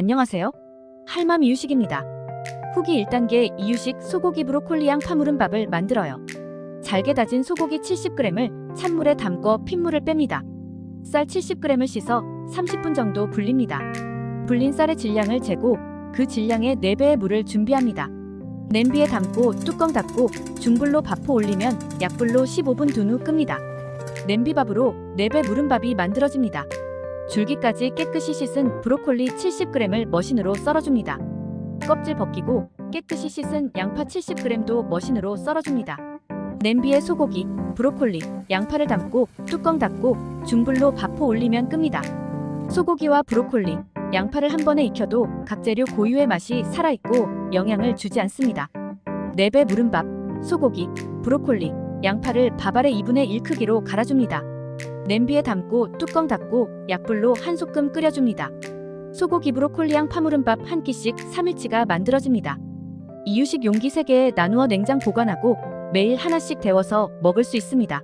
안녕하세요. 할맘 이유식입니다. 후기 1단계 이유식 소고기 브로콜리향 파무른밥을 만들어요. 잘게 다진 소고기 70g을 찬물에 담궈 핏물을 뺍니다. 쌀 70g을 씻어 30분 정도 불립니다. 불린 쌀의 질량을 재고 그 질량의 4배의 물을 준비합니다. 냄비에 담고 뚜껑 닫고 중불로 밥포 올리면 약불로 15분 둔 후 끕니다. 냄비밥으로 4배 무른밥이 만들어집니다. 줄기까지 깨끗이 씻은 브로콜리 70g을 머신으로 썰어줍니다. 껍질 벗기고 깨끗이 씻은 양파 70g도 머신으로 썰어줍니다. 냄비에 소고기, 브로콜리, 양파를 담고 뚜껑 닫고 중불로 밥포 올리면 끕니다. 소고기와 브로콜리, 양파를 한 번에 익혀도 각 재료 고유의 맛이 살아있고 영향을 주지 않습니다. 4배 무른밥, 소고기, 브로콜리, 양파를 밥알의 2분의 1 크기로 갈아줍니다. 냄비에 담고 뚜껑 닫고 약불로 한 소끔 끓여줍니다. 소고기 브로콜리향 파무른밥 한 끼씩 3일치가 만들어집니다. 이유식 용기 3개에 나누어 냉장 보관하고 매일 하나씩 데워서 먹을 수 있습니다.